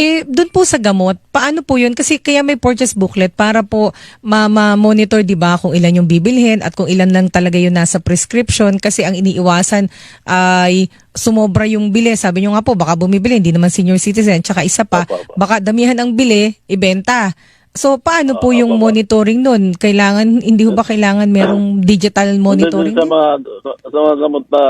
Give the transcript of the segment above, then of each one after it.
Eh, doon po sa gamot, paano po yun? Kasi kaya may purchase booklet para po ma- ma-monitor, di ba, kung ilan yung bibilhin at kung ilan lang talaga yung nasa prescription. Kasi ang iniiwasan ay sumobra yung bili. Sabi nyo nga po, baka bumibili, hindi naman senior citizen. Tsaka isa pa, baka damihan ang bili, ibenta. So, paano po Oo, yung monitoring nun? Kailangan, hindi ba kailangan merong digital monitoring? Sa mga, sa, sa mga gamot na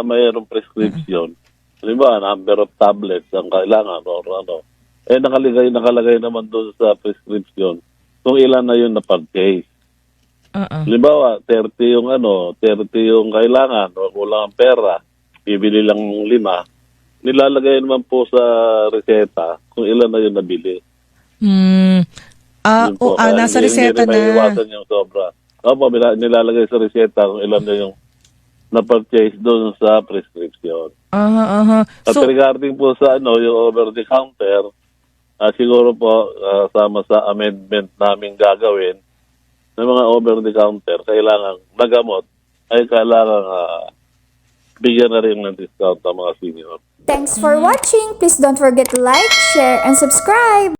mayroong prescription, halimbawa, number of tablets ang kailangan or ano, eh nakalagay, nakalagay naman doon sa prescription kung ilan na yun na purchase. Oo. Halimbawa, 30 yung ano, 30 yung kailangan o kulang ang pera, bibili lang ng lima, nilalagay naman po sa reseta kung ilan na yun nabili. Hmm. Ah, o, ah, nasa hindi- reseta hindi na. maiiwasan yung sobra. Opo, nilalagay sa reseta kung ilan na yung na-purchase doon sa prescription. Aha, aha. At So, regarding po sa ano, yung over-the-counter, ah, siguro po ah, sama sa amendment namin gagawin ng mga over-the-counter, kailangan nagamot ay kailangan ah, bigyan na rin ng discount ang mga senior. Thanks for watching! Please don't forget to like, share, and subscribe!